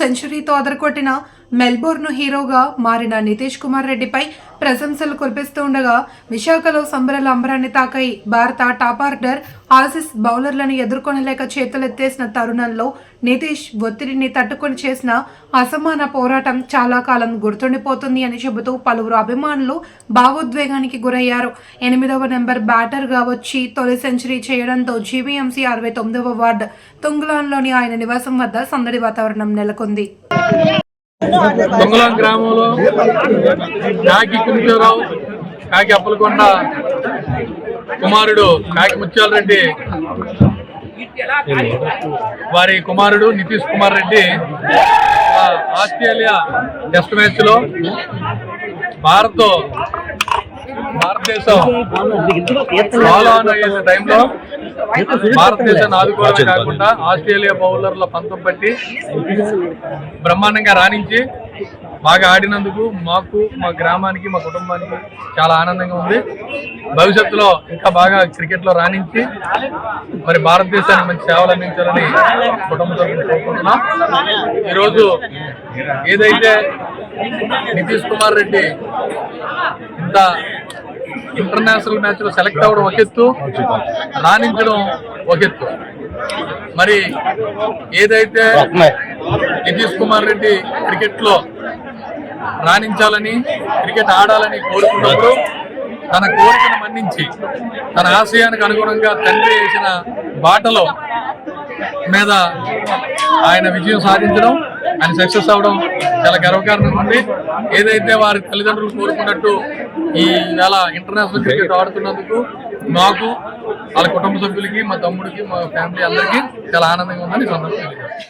సెంచరీతో అదరకొట్టిన మెల్బోర్న్ హీరోగా మారిన నితీష్ కుమార్ రెడ్డిపై ప్రశంసలు కురిపిస్తూ ఉండగా విశాఖలో సంబరాల అంబరాన్ని తాకై భారత టాప్ ఆర్డర్ ఆసిస్ బౌలర్లను ఎదుర్కొనలేక చేతులెత్తేసిన తరుణంలో నితీష్ ఒత్తిడిని తట్టుకొని చేసిన అసమాన పోరాటం చాలా కాలం గుర్తుండిపోతుంది అని చెబుతూ పలువురు అభిమానులు భావోద్వేగానికి గురయ్యారు. ఎనిమిదవ నెంబర్ బ్యాటర్గా వచ్చి తొలి సెంచరీ చేయడంతో జీవీఎంసీ అరవై తొమ్మిదవ వార్డు తుంగులాన్లోని ఆయన నివాసం వద్ద సందడి వాతావరణం నెలకొంది. దొంగలం గ్రామంలో కాకి కుంచారావు కాకి అప్పలకొండ కుమారుడు కాకి ముత్యాల రెడ్డి వారి కుమారుడు నితీష్ కుమార్ రెడ్డి ఆస్ట్రేలియా టెస్ట్ మ్యాచ్లో భారత్ భారతదేశం ఫాలో ఆన్ అయ్యే టైంలో భారతదేశాన్ని ఆదుకోవడమే కాకుండా ఆస్ట్రేలియా బౌలర్ల పంతం పట్టి బ్రహ్మాండంగా రాణించి బాగా ఆడినందుకు మాకు మా గ్రామానికి మా కుటుంబానికి చాలా ఆనందంగా ఉంది. భవిష్యత్తులో ఇంకా బాగా క్రికెట్లో రాణించి మరి భారతదేశానికి మంచి సేవలు అందించాలని కుటుంబంతో కోరుకుంటున్నాం. ఈరోజు ఏదైతే నితీష్ కుమార్ రెడ్డి ఇంత ఇంటర్నేషనల్ మ్యాచ్లో సెలెక్ట్ అవ్వడం ఒక ఎత్తు రాణించడం ఒక ఎత్తు. మరి ఏదైతే నితీష్ కుమార్ రెడ్డి క్రికెట్లో రాణించాలని క్రికెట్ ఆడాలని కోరుకున్నప్పుడు తన కోరికను మన్నించి తన ఆశయానికి అనుగుణంగా తండ్రి వేసిన బాటలో మీద ఆయన విజయం సాధించడం ఆయన సక్సెస్ అవడం చాలా గర్వకారణంగా ఉంది ఏదైతే వారి తల్లిదండ్రులు కోరుకున్నట్టు ఈ వేళ ఇంటర్నేషనల్ క్రికెట్ ఆడుతున్నందుకు మాకు వాళ్ళ కుటుంబ సభ్యులకి మా తమ్ముడికి మా ఫ్యామిలీ అందరికీ చాలా ఆనందంగా ఉందని సందర్భంగా తెలియజేస్తున్నాను.